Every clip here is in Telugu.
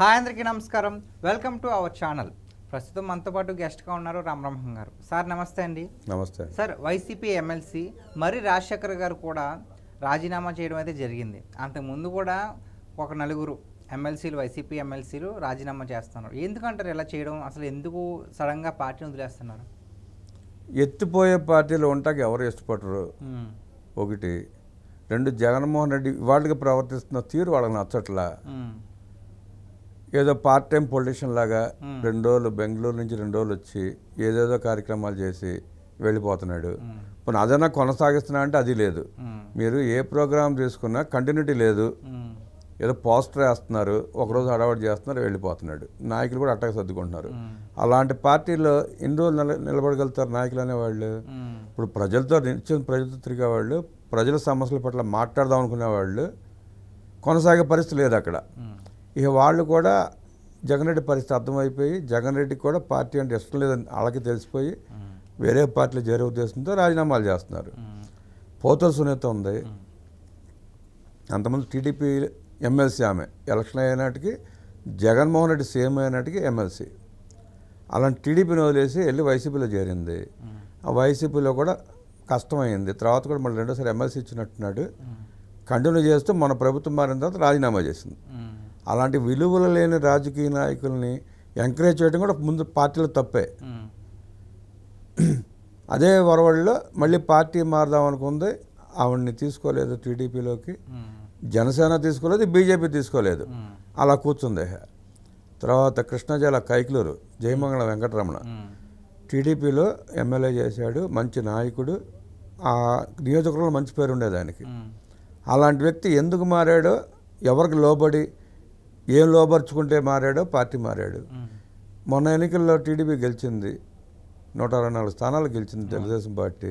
హాయ్ అందరికీ నమస్కారం. Welcome to our channel. ప్రస్తుతం మనతో పాటు గెస్ట్గా ఉన్నారు రామబ్రహ్మం గారు. సార్ నమస్తే అండి. నమస్తే. సార్ వైసీపీ ఎమ్మెల్సీ మరి రాజశేఖర్ గారు కూడా రాజీనామా చేయడం అయితే జరిగింది. అంతకుముందు కూడా ఒక నలుగురు ఎమ్మెల్సీలు వైసీపీ ఎమ్మెల్సీలు రాజీనామా చేస్తున్నారు. ఎందుకంటారు ఇలా చేయడం? అసలు ఎందుకు సడన్గా పార్టీని వదిలేస్తున్నారు? ఎత్తిపోయే పార్టీలు ఉంటాకి ఎవరు ఇష్టపడరు. ఒకటి రెండు జగన్మోహన్ రెడ్డి వాళ్ళకి ప్రవర్తిస్తున్న తీరు వాళ్ళకి నచ్చట్లా. ఏదో పార్ట్ టైం పొలిటీషియన్ లాగా మ్మ్. రెండు రోజులు బెంగళూరు నుంచి రెండు రోజులు వచ్చి ఏదేదో కార్యక్రమాలు చేసి వెళ్ళిపోతున్నాడు. ఇప్పుడు అదన్నా కొనసాగిస్తున్నా అంటే అది లేదు మ్మ్. మీరు ఏ ప్రోగ్రామ్ తీసుకున్నా కంటిన్యూటీ లేదు. ఏదో పోస్టర్ వేస్తున్నారు ఒకరోజు హడావడి చేస్తున్నారు వెళ్ళిపోతున్నాడు నాయకులు కూడా అట్టగా సర్దుకుంటున్నారు. అలాంటి పార్టీలో ఎన్ని రోజులు నిల నిలబడగలుగుతారు నాయకులు అనేవాళ్ళు. ఇప్పుడు ప్రజలతో నిత్యం ప్రజలతో తిరిగే వాళ్ళు ప్రజల సమస్యల పట్ల మాట్లాడదాం అనుకునే వాళ్ళు కొనసాగే పరిస్థితి లేదు అక్కడ. ఇక వాళ్ళు కూడా జగన్ రెడ్డి పరిస్థితి అర్థమైపోయి జగన్ రెడ్డికి కూడా పార్టీ అంటే ఇష్టం లేదని వాళ్ళకి తెలిసిపోయి వేరే పార్టీలో చేరే ఉద్దేశంతో రాజీనామాలు చేస్తున్నారు. పోతల సునీత ఉంది. అంతమంది టీడీపీ ఎమ్మెల్సీ ఆమె. ఎలక్షన్ అయినాటికి జగన్మోహన్ రెడ్డి సీఎం అయినాటికి ఎమ్మెల్సీ. అలాంటి టీడీపీని వదిలేసి వెళ్ళి వైసీపీలో చేరింది. ఆ వైసీపీలో కూడా కష్టమైంది. తర్వాత కూడా మళ్ళీ రెండోసారి ఎమ్మెల్సీ ఇచ్చినట్టున్నాడు. కంటిన్యూ చేస్తూ మన ప్రభుత్వం మారిన తర్వాత రాజీనామా చేసింది. అలాంటి విలువలు లేని రాజకీయ నాయకుల్ని ఎంకరేజ్ చేయడం కూడా ముందు పార్టీలో తప్పే. అదే వరవడిలో మళ్ళీ పార్టీ మారదాం అనుకుంది ఆవిడ్ని తీసుకోలేదు టీడీపీలోకి. జనసేన తీసుకోలేదు బీజేపీ తీసుకోలేదు. అలా కూర్చుంది తర్వాత కృష్ణా జిల్లా కైకలూరు జయమంగళ వెంకటరమణ. టీడీపీలో ఎమ్మెల్యే చేశాడు మంచి నాయకుడు ఆ నియోజకవర్గంలో మంచి పేరు ఉండేది ఆయనకి మ్మ్. అలాంటి వ్యక్తి ఎందుకు మారాడో ఎవరికి లోబడి ఏం లోబర్చుకుంటే మారాడో పార్టీ మారాడు. మొన్న ఎన్నికల్లో టీడీపీ గెలిచింది నూట అరవై నాలుగు స్థానాలు గెలిచింది తెలుగుదేశం పార్టీ.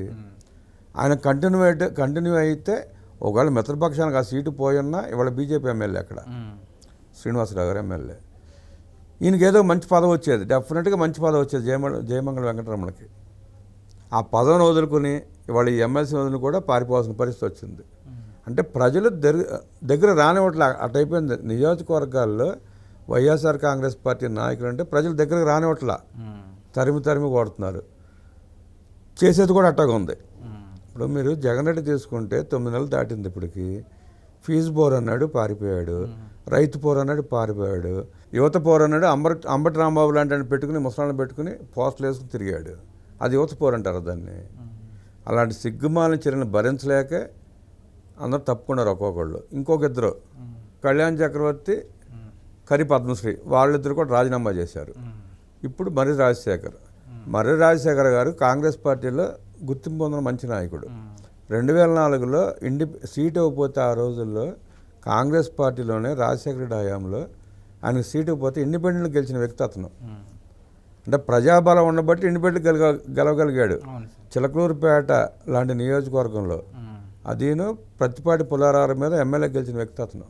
ఆయన కంటిన్యూ అయితే కంటిన్యూ అయితే ఒకవేళ మిత్రపక్షానికి ఆ సీటు పోయున్నా ఇవాళ బీజేపీ ఎమ్మెల్యే అక్కడ. శ్రీనివాసరావు గారు ఎమ్మెల్యే ఈయనకి ఏదో మంచి పదవి వచ్చేది డెఫినెట్గా మంచి పదవి వచ్చేది జయమ జయమంగళ వెంకటరమణకి ఆ పదవిని వదులుకుని ఇవాళ ఈ ఎమ్మెల్సీ వదులు కూడా పారిపోవాల్సిన పరిస్థితి వచ్చింది. అంటే ప్రజలు దగ్గర దగ్గర రానివ్వట్లే. అటైపోయింది నియోజకవర్గాల్లో వైఎస్ఆర్ కాంగ్రెస్ పార్టీ నాయకులు అంటే ప్రజలు దగ్గరకు రానివ్వట్లా. తరిమి తరిమి కొడుతున్నారు. చేసేది కూడా అట్టగా ఉంది. ఇప్పుడు మీరు జగన్ రెడ్డి తీసుకుంటే తొమ్మిది నెలలు దాటింది ఇప్పటికి. ఫీజు పోర్ అన్నాడు పారిపోయాడు. రైతు పోర్ అన్నాడు పారిపోయాడు. యువత పోర్ అన్నాడు అంబర్ అంబటి రాంబాబు లాంటి పెట్టుకుని ముసలాన్ని పెట్టుకుని పోస్టులు వేసుకుని తిరిగాడు. అది యువత పోర్ అంటారు దాన్ని. అలాంటి సిగ్గుమాలిన చర్యలను భరించలేక అందరూ తప్పుకున్నారు ఒక్కొక్కళ్ళు ఇంకొక ఇద్దరు. కళ్యాణ్ చక్రవర్తి. కరి పద్మశ్రీ వాళ్ళిద్దరు కూడా రాజీనామా చేశారు. ఇప్పుడు మర్రి రాజశేఖర్ మర్రి రాజశేఖర్ గారు కాంగ్రెస్ పార్టీలో గుర్తింపు పొందిన మంచి నాయకుడు. రెండు వేల నాలుగులో ఇండి సీట్ ఇవ్వకపోతే ఆ రోజుల్లో కాంగ్రెస్ పార్టీలోనే రాజశేఖర రెడ్డి హయాంలో ఆయనకు సీట్ ఇవ్వకపోతే ఇండిపెండెంట్ గెలిచిన వ్యక్తి అతను. అంటే ప్రజాబలం ఉండబట్టి ఇండిపెండెంట్ గెలగ గెలవగలిగాడు చిలకలూరుపేట లాంటి నియోజకవర్గంలో. అదీను ప్రతిపాటి పుల్లారావు మీద ఎమ్మెల్యే గెలిచిన వ్యక్తి అతను.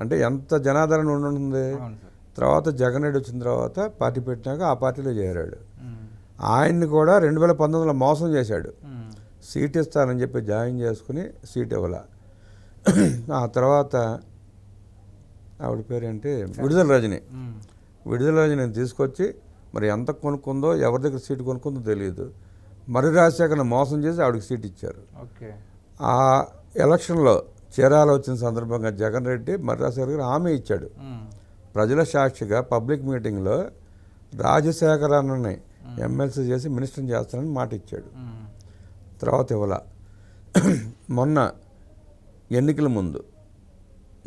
అంటే ఎంత జనాదరణ ఉంటుంది తర్వాత జగన్ రెడ్డి వచ్చిన తర్వాత పార్టీ పెట్టినాక ఆ పార్టీలో చేరాడు. ఆయన్ని కూడా రెండు వేల పంతొమ్మిదిలో మోసం చేశాడు. సీట్ ఇస్తానని చెప్పి జాయిన్ చేసుకుని సీట్ ఇవ్వాల. ఆ తర్వాత ఆవిడ పేరేంటి? విడుదల రజని. విడుదల రజని తీసుకొచ్చి మరి ఎంత కొనుక్కుందో ఎవరి దగ్గర సీట్ కొనుక్కుందో తెలియదు. మరి రాజశేఖర్ని మోసం చేసి ఆవిడకి సీట్ ఇచ్చారు. ఓకే. ఆ ఎలక్షన్లో చీరాల వచ్చిన సందర్భంగా జగన్ రెడ్డి మరి రాజశేఖర్ గారు హామీ ఇచ్చాడు. ప్రజల సాక్షిగా పబ్లిక్ మీటింగ్లో రాజశేఖర్ అన్నని ఎమ్మెల్సీ చేసి మినిస్టర్ని చేస్తానని మాట ఇచ్చాడు. తర్వాత ఇవ్వాల మొన్న ఎన్నికల ముందు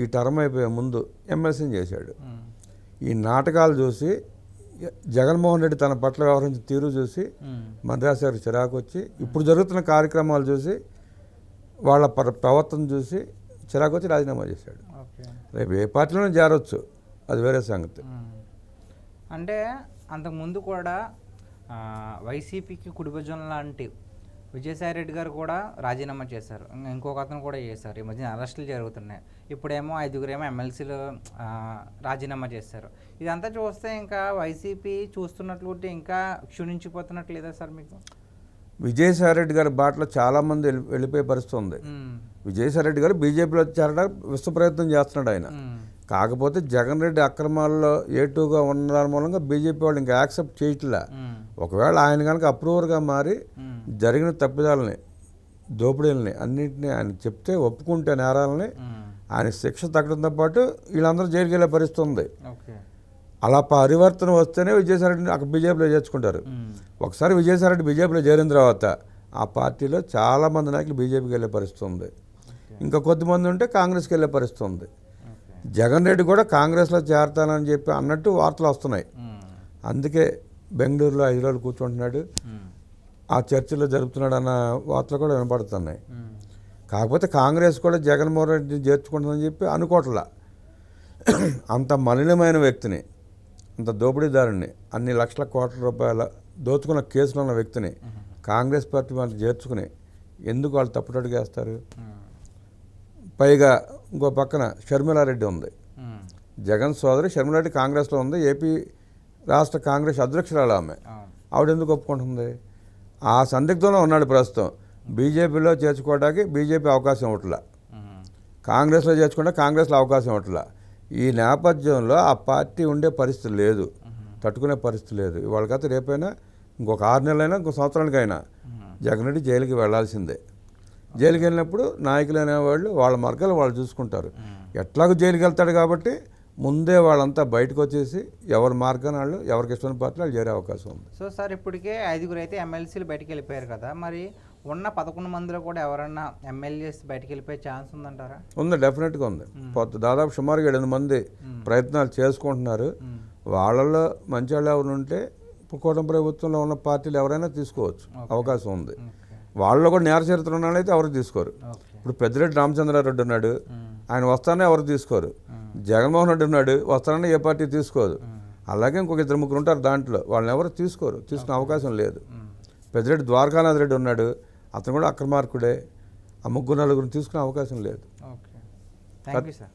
ఈ టర్మ్ అయిపోయే ముందు ఎమ్మెల్సీని చేశాడు. ఈ నాటకాలు చూసి జగన్మోహన్ రెడ్డి తన పట్ల వ్యవహరించిన తీరు చూసి. మద్రాసు గారికి చిరాకు వచ్చి ఇప్పుడు జరుగుతున్న కార్యక్రమాలు చూసి వాళ్ళ ప్ర- ప్రవర్తన చూసి చిరాకు వచ్చి రాజీనామా చేశాడు. ఓకే. రేపు ఏ పార్టీలోనే చేరొచ్చు. అది వేరే సంగతి. అంటే అంతకుముందు కూడా వైసీపీకి కుడిభుజం లాంటి విజయసాయి రెడ్డి గారు కూడా రాజీనామా చేశారు. ఇంకా ఇంకొక అతను కూడా చేశారు. ఈ మధ్యన అరెస్టులు జరుగుతున్నాయి. ఇప్పుడేమో ఐదుగురేమో ఎమ్మెల్సీలు రాజీనామా చేశారు. ఇదంతా చూస్తే ఇంకా వైసీపీ చూస్తున్నట్లు ఉంటే ఇంకా క్షుణించిపోతున్నట్లు లేదా సార్ మీకు? విజయసాయి రెడ్డి గారి బాటలో చాలామంది వెళ్ళి వెళ్ళిపోయే పరిస్థితి ఉంది. మ్మ్. విజయసాయి రెడ్డి గారు బీజేపీలో చేరడానికి విశ్వ ప్రయత్నం చేస్తున్నాడు ఆయన. కాకపోతే జగన్ రెడ్డి అక్రమాల్లో ఏటుగా ఉండడం మూలంగా బీజేపీ వాళ్ళు ఇంకా యాక్సెప్ట్ చేయట్లే. ఒకవేళ ఆయన కనుక అప్రూవర్గా మారి జరిగిన తప్పిదాలని దోపిడీలని అన్నింటినీ ఆయన చెప్తే ఒప్పుకుంటే నేరాలని ఆయన శిక్ష తగ్గడంతో పాటు వీళ్ళందరూ జైలుకి వెళ్ళే పరిస్థితి ఉంది. అలా పరివర్తన వస్తేనే విజయసాయిరెడ్డిని అక్కడ బీజేపీలో చేర్చుకుంటారు. ఒకసారి విజయసాయిరెడ్డి బీజేపీలో చేరిన తర్వాత ఆ పార్టీలో చాలామంది నాయకులు బీజేపీకి వెళ్ళే పరిస్థితి ఉంది. ఇంకా కొద్దిమంది ఉంటే కాంగ్రెస్కి వెళ్ళే పరిస్థితి ఉంది. జగన్ రెడ్డి కూడా కాంగ్రెస్లో చేరతానని చెప్పి అన్నట్టు వార్తలు వస్తున్నాయి. అందుకే బెంగళూరులో ఐదు రోజులు కూర్చుంటున్నాడు ఆ చర్చలో జరుపుతున్నాడు అన్న వార్తలు కూడా వినపడుతున్నాయి. కాకపోతే కాంగ్రెస్ కూడా జగన్మోహన్ రెడ్డిని చేర్చుకుంటుందని చెప్పి అనుకోవట్లా. అంత మలినమైన వ్యక్తిని అంత దోపిడీదారుని అన్ని లక్షల కోట్ల రూపాయల దోచుకున్న కేసులో ఉన్న వ్యక్తిని కాంగ్రెస్ పార్టీ వాళ్ళు చేర్చుకుని ఎందుకు వాళ్ళు తప్పుటడుగు వేస్తారు పైగా ఇంకో పక్కన షర్మిలారెడ్డి ఉంది. జగన్ సోదరి షర్మిలారెడ్డి కాంగ్రెస్లో ఉంది. ఏపీ రాష్ట్ర కాంగ్రెస్ అధ్యక్షురాలు ఆమె. ఆవిడ ఎందుకు ఒప్పుకుంటుంది? ఆ సందిగ్ధంలో ఉన్నాడు ప్రస్తుతం. బీజేపీలో చేర్చుకోవడానికి బీజేపీ అవకాశం ఇవ్వట్లా. కాంగ్రెస్లో చేర్చుకుంటే కాంగ్రెస్లో అవకాశం ఇవ్వట్లా. ఈ నేపథ్యంలో ఆ పార్టీ ఉండే పరిస్థితి లేదు. తట్టుకునే పరిస్థితి లేదు. ఇవాళకైతే రేపైనా ఇంకొక ఆరు నెలలైనా ఇంకో సంవత్సరానికైనా జగన్ రెడ్డి జైలుకి వెళ్ళాల్సిందే జైలుకి వెళ్ళినప్పుడు నాయకులు అనేవాళ్ళు వాళ్ళ మార్గాలు వాళ్ళు చూసుకుంటారు. ఎట్లాగో జైలుకి వెళ్తాడు కాబట్టి ముందే వాళ్ళంతా బయటకు వచ్చేసి ఎవరి మార్గాన్ని వాళ్ళు ఎవరికి ఇష్టమైన పార్టీలు వాళ్ళు చేరే అవకాశం ఉంది. సో సార్ ఇప్పటికే ఐదుగురు అయితే ఎమ్మెల్సీలు బయటికి వెళ్ళిపోయారు కదా. మరి ఉన్న పదకొండు మందిలో కూడా ఎవరన్నా ఎమ్మెల్యేస్ బయటికి వెళ్ళిపోయే ఛాన్స్ ఉందంటారా? ఉంది డెఫినెట్గా ఉంది. దాదాపు సుమారుగా ఏడు మంది ప్రయత్నాలు చేసుకుంటున్నారు. ఉమ్, వాళ్ళల్లో మంచి వాళ్ళు ఎవరు ఉంటే కూటమి ప్రభుత్వంలో ఉన్న పార్టీలు ఎవరైనా తీసుకోవచ్చు. అవకాశం ఉంది. ఓకే. వాళ్ళలో కూడా నేర చరిత్ర ఉన్న ఎవరు తీసుకోరు. ఇప్పుడు పెద్దిరెడ్డి రామచంద్రారెడ్డి ఉన్నాడు. ఆయన వస్తానే ఎవరు తీసుకోరు. జగన్మోహన్ రెడ్డి ఉన్నాడు వస్తానని ఏ పార్టీ తీసుకోదు. అలాగే ఇంకొక ఇద్దరు ముగ్గురు ఉంటారు దాంట్లో. వాళ్ళని ఎవరు తీసుకోరు తీసుకునే అవకాశం లేదు. పెద్దిరెడ్డి ద్వారకానాథ్ రెడ్డి ఉన్నాడు. అతను కూడా అక్రమార్కుడే. ఆ ముగ్గురు నలుగురిని తీసుకునే అవకాశం లేదు. ఓకే. Thank you sir